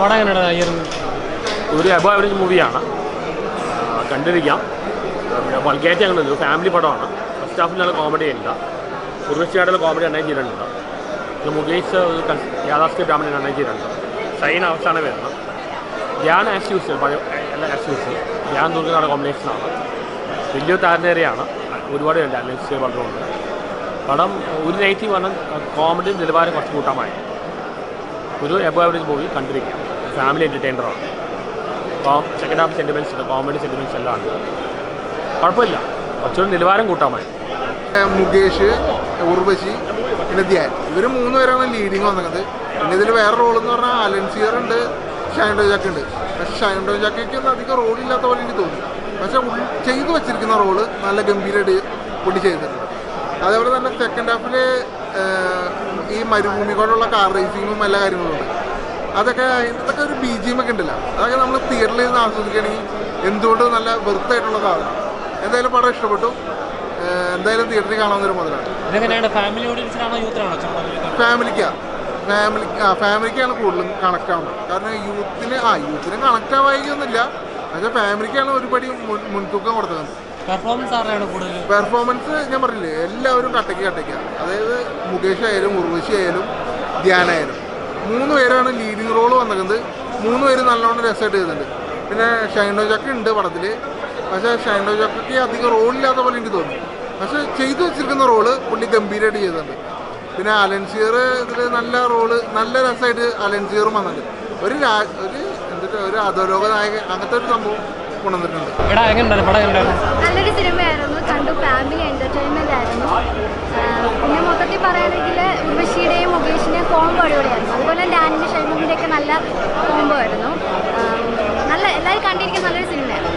ഒരു അബോ ആവറേജ് മൂവിയാണ് കണ്ടിരിക്കാം. വൾഗേറ്റ് അങ്ങനെ ഒരു ഫാമിലി പടമാണ്. ഫസ്റ്റ് ഹാഫിൽ നല്ല കോമഡി ഉണ്ട് ഉർവശിയായിട്ടുള്ള കോമഡി നന്നായി ചെയ്തിട്ടുണ്ട്. പിന്നെ മുകേഷ് യാഥാസ്ഥിക ബ്രാഹ്മണൻ നന്നായി ചെയ്തിട്ടുണ്ട്. സൈൻ അവസാനം വരുന്നത്. ഞാൻ ആസ് യൂസ് പഴയ എല്ലാ ആസ് യൂസ് ഞാൻ ദുർഗയുടെ കോമ്പിനേഷനാണ് വലിയൊരു താരനേരയാണ്. ഒരുപാട് ഉണ്ട് അലൻസ് പടമുണ്ട് പടം ഒരു നൈറ്റി പറഞ്ഞാൽ കോമഡി നിലവാരം കുറച്ച് കൂട്ടമായി ഒരു എബോ ആവറേജ് മൂവി കണ്ടിരിക്കാം. ഫാമിലി എന്റർടൈനറാണ് അപ്പോൾ second half sentiments comedy sentiments എല്ലാം ഉണ്ട്. കുഴപ്പമില്ല. കുറച്ചുകൂടി നിലവാരം കൂട്ടാൻ മതി. മുകേഷ് ഉർവശി പിന്നെ ധ്യാൻ. ഇവർ മൂന്ന് പേരാണ് ലീഡിങ് വന്നത്. പിന്നെ ഇതിൽ വേറെ റോൾ എന്ന് പറഞ്ഞാൽ അലൻസിയർ ഉണ്ട് ഷൈൻഡോ ജാക്ക് ഉണ്ട്. പക്ഷെ ഷൈൻഡോ ജാക്കയ്ക്ക് ഒന്നും അധികം റോളില്ലാത്ത പോലെ എനിക്ക് തോന്നി. പക്ഷെ ചെയ്തു വെച്ചിരിക്കുന്ന റോൾ നല്ല ഗംഭീരമായിട്ട് പൊടി ചെയ്തിട്ടുണ്ട്. അതേപോലെ തന്നെ സെക്കൻഡ് ഹാഫിൽ ഈ മരുഭൂമികളോടുള്ള കാർ റേസിങ്ങും എല്ലാ കാര്യങ്ങളും ഉണ്ട്. അതൊക്കെ ഇതൊക്കെ ഒരു ബി ജി എം ഒക്കെ ഉണ്ടല്ലോ. അതൊക്കെ നമ്മൾ തിയേറ്ററിൽ നിന്ന് ആസ്വദിക്കുകയാണെങ്കിൽ എന്തുകൊണ്ടും നല്ല വെറുത്തായിട്ടുള്ള സാധനം. എന്തായാലും പടം ഇഷ്ടപ്പെട്ടു. എന്തായാലും തിയേറ്ററിൽ കാണാവുന്നൊരു മുതലാണ്. ഫാമിലിക്കാ ഫാമിലി ആ ഫാമിലിക്കാണ് കൂടുതലും കണക്ട് ആവുന്നത്. കാരണം യൂത്തിന് ആ യൂത്തിന് കണക്ട് ആവായിക്കൊന്നുമില്ല പക്ഷേ ഫാമിലിക്കാണ് ഒരുപടി മുൻ മുൻതൂക്കം കൊടുത്തത്. പെർഫോമൻസ് ഞാൻ പറഞ്ഞില്ലേ എല്ലാവരും കട്ടയ്ക്ക്. കട്ടയ്ക്കാണ് അതായത് മുകേഷ് ആയാലും ഉർവശി ആയാലും ധ്യാനായാലും മൂന്ന് പേരാണ് ലീഡിങ് റോൾ വന്നിരിക്കുന്നത്. മൂന്ന് പേര് നല്ലോണം രസമായിട്ട് ചെയ്തിട്ടുണ്ട്. പിന്നെ ഷൈൻഡോ ചക്ക ഉണ്ട് പടത്തിൽ പക്ഷേ ഷൈൻഡോ ചക്കയ്ക്ക് അധികം റോളില്ലാത്ത പോലെ എനിക്ക് തോന്നി. പക്ഷേ ചെയ്തു വെച്ചിരിക്കുന്ന റോൾ പുള്ളി ഗംഭീരമായിട്ട് ചെയ്തിട്ടുണ്ട്. പിന്നെ അലൻസിയർ ഇതിൽ നല്ല റോൾ നല്ല രസമായിട്ട് അലൻസിയറും വന്നിട്ടുണ്ട്. ഒരു രാ ഒരു എന്തൊക്കെ ഒരു അധോലോക നായകൻ അങ്ങനത്തെ ഒരു സംഭവം കൊണ്ടുവന്നിട്ടുണ്ട്. നല്ലൊരു സിനിമയായിരുന്നു. കണ്ടു. ഫാമിലി എന്റർടൈൻമെന്റ് ആയിരുന്നു ആഹ് പിന്നെ മൊത്തത്തിൽ പറയുകയാണെങ്കിൽ ഉർവശിയുടെയും മുകേഷിന്റെയും കോംബോ അടിപൊളിയായിരുന്നു അതുപോലെ ഡാനിന്റെ ഷൈമുവിന്റെ ഒക്കെ നല്ല കോംബോ ആയിരുന്നു ആഹ് നല്ല എല്ലാവരും കണ്ടിരിക്കുന്ന നല്ലൊരു സിനിമയായിരുന്നു ഷൈനും ജയനൊക്കെ ആ ഷൈൻ ചേട്ടൻ ധ്യാൻ നല്ലൊരു സിനിമയാണ്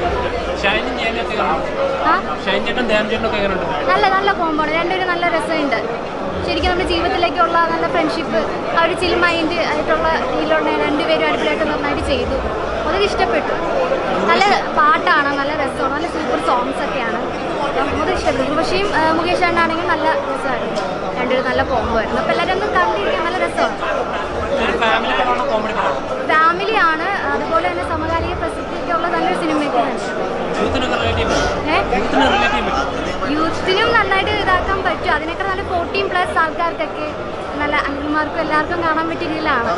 നല്ല നല്ല ആണ്. രണ്ടുപേരും നല്ല രസമുണ്ട്. ശരിക്കും നമ്മുടെ ജീവിതത്തിലേക്കുള്ള നല്ല ഫ്രണ്ട്ഷിപ്പ് ആ ഒരു ചിൽ മൈൻഡ് ആയിട്ടുള്ള ഇതിലുള്ള രണ്ടുപേരും അടിപൊളിയായിട്ട് നന്നായിട്ട് ചെയ്തു. അതൊക്കെ ഇഷ്ടപ്പെട്ടു. നല്ല പാട്ടാണ് നല്ല രസമാണ്. നല്ല സൂപ്പർ സോങ്സ് ഒക്കെയാണ്. അത് ഇഷ്ടപ്പെട്ടു. പക്ഷേ മുകേഷ് ആണെങ്കിൽ നല്ല രസമായിരുന്നു. രണ്ടുപേരും നല്ല കോംബോ ആയിരുന്നു. അപ്പോൾ എല്ലാവരും ഒന്ന് കണ്ടിരിക്കാൻ നല്ല രസമാണ് ഒരു ഫാമിലി പടമാണോ കോമഡി പടമാണോ ഫാമിലിയാണ് അതുപോലെ തന്നെ സമകാലിക പ്രസക്തിയൊക്കെ ഉള്ള നല്ലൊരു സിനിമയൊക്കെ ഉണ്ട് യൂത്തിനൊക്കെ റിലേറ്റ് ചെയ്യാൻ പറ്റും ഏഹ് യൂത്തിന് നന്നായിട്ട് ഇതാക്കാൻ പറ്റും. അതിനൊക്കെ നല്ല ഫോർട്ടീൻ പ്ലസ് ആൾക്കാർക്കൊക്കെ നല്ല അങ്കിൾമാർക്കും എല്ലാവർക്കും കാണാൻ പറ്റിയ രീതിയിലാണ്.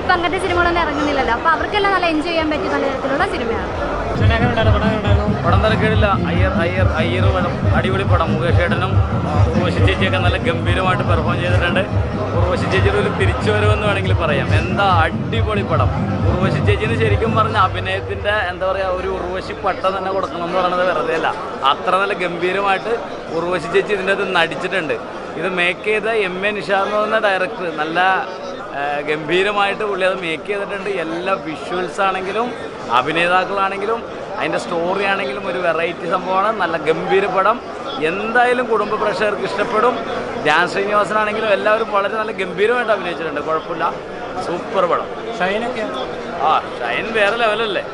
ഇപ്പം അങ്ങനത്തെ സിനിമകളൊന്നും ഇറങ്ങുന്നില്ലല്ലോ. അപ്പോൾ അവർക്കെല്ലാം നല്ല എൻജോയ് ചെയ്യാൻ പറ്റിയ നല്ല തരത്തിലുള്ള സിനിമയാണ് പടം തിരക്കേടില്ല. അയ്യർ അയ്യർ അയ്യർ പടം അടിപൊളി പടം. മുകേഷ് ഏട്ടനും ഉർവശി ചേച്ചിയൊക്കെ നല്ല ഗംഭീരമായിട്ട് പെർഫോം ചെയ്തിട്ടുണ്ട്. ഉർവശി ചേച്ചിയുടെ ഒരു തിരിച്ചു തിരിച്ചുവരവെന്ന് വേണമെങ്കിൽ പറയാം. എന്താ അടിപൊളി പടം. ഉർവശി ചേച്ചിന് ശരിക്കും പറഞ്ഞ അഭിനയത്തിന്റെ എന്താ പറയുക ഒരു ഉർവശി പട്ടം തന്നെ കൊടുക്കണം എന്ന് പറയുന്നത് വെറുതെ അല്ല. അത്ര നല്ല ഗംഭീരമായിട്ട് ഉർവശി ചേച്ചി ഇതിന്റെ അത് നടിച്ചിട്ടുണ്ട്. ഇത് മേക്ക് ചെയ്ത എം എ നിഷാ എന്ന് പറയുന്ന ഡയറക്ടർ നല്ല ഗംഭീരമായിട്ട് പുള്ളി അത് മേക്ക് ചെയ്തിട്ടുണ്ട്. എല്ലാ വിഷ്വൽസ് ആണെങ്കിലും അഭിനേതാക്കളാണെങ്കിലും അതിന്റെ സ്റ്റോറി ആണെങ്കിലും ഒരു വെറൈറ്റി സംഭവമാണ്. നല്ല ഗംഭീര പടം. എന്തായാലും കുടുംബ പ്രേക്ഷകർക്ക് ഇഷ്ടപ്പെടും. ധ്യാൻ ശ്രീനിവാസനാണെങ്കിലും എല്ലാവരും വളരെ നല്ല ഗംഭീരമായിട്ട് അഭിനയിച്ചിട്ടുണ്ട്. കുഴപ്പമില്ല. സൂപ്പർ പടം. ഷൈനൊക്കെ? ആ ഷൈൻ വേറെ ലെവലല്ലേ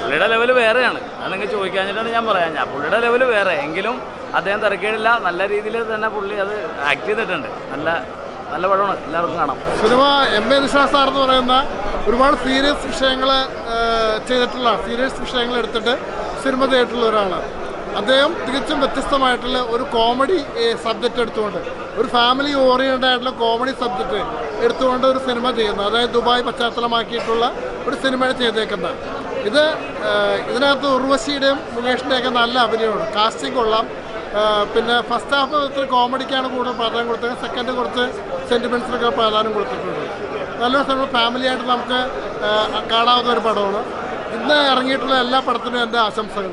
പുള്ളിയുടെ ലെവൽ വേറെയാണ്. അത് നിങ്ങൾ ചോദിക്കാഞ്ഞിട്ടാണ് ഞാൻ പറയാം. ഞാൻ പുള്ളിയുടെ ലെവൽ വേറെ. എങ്കിലും അദ്ദേഹം തിരക്കേടില്ല. നല്ല രീതിയിൽ തന്നെ പുള്ളി അത് ആക്ട് ചെയ്തിട്ടുണ്ട്. നല്ല നല്ല പടമാണ്. എല്ലാവർക്കും കാണാം. സിനിമ എം എ വിശ്വാസാർ സാർ എന്ന് പറയുന്ന ഒരുപാട് സീരിയസ് വിഷയങ്ങൾ ചെയ്തിട്ടുള്ള സീരിയസ് വിഷയങ്ങൾ എടുത്തിട്ട് സിനിമ ചെയ്തിട്ടുള്ള ഒരാളാണ് അദ്ദേഹം തികച്ചും വ്യത്യസ്തമായിട്ടുള്ള ഒരു കോമഡി സബ്ജക്റ്റ് എടുത്തുകൊണ്ട് ഒരു ഫാമിലി ഓറിയന്റഡ് ആയിട്ടുള്ള കോമഡി സബ്ജക്റ്റ് എടുത്തുകൊണ്ട് ഒരു സിനിമ ചെയ്യുന്നു അതായത് ദുബായ് പശ്ചാത്തലമാക്കിയിട്ടുള്ള ഒരു സിനിമയാണ് ചെയ്തേക്കുന്നത്. ഇത് ഇതിനകത്ത് ഉർവശിയുടെയും മുകേഷിന്റെയൊക്കെ നല്ല അഭിനയമാണ്. കാസ്റ്റിംഗ് കൊള്ളാം. പിന്നെ ഫസ്റ്റ് ഹാഫ് ഇത്തിരി കോമഡിക്കാണ് കൂടുതൽ പ്രാധാന്യം കൊടുത്തത്. സെക്കൻഡ് കുറച്ച് സെന്റിമെന്റ്സിനൊക്കെ പ്രാധാന്യം കൊടുത്തിട്ടുണ്ട്. നല്ലൊരു സിനിമ ഫാമിലിയായിട്ട് നമുക്ക് കാണാവുന്ന ഒരു പടമാണ്. ഇന്ന് ഇറങ്ങിയിട്ടുള്ള എല്ലാ പടത്തിനും എന്റെ ആശംസകൾ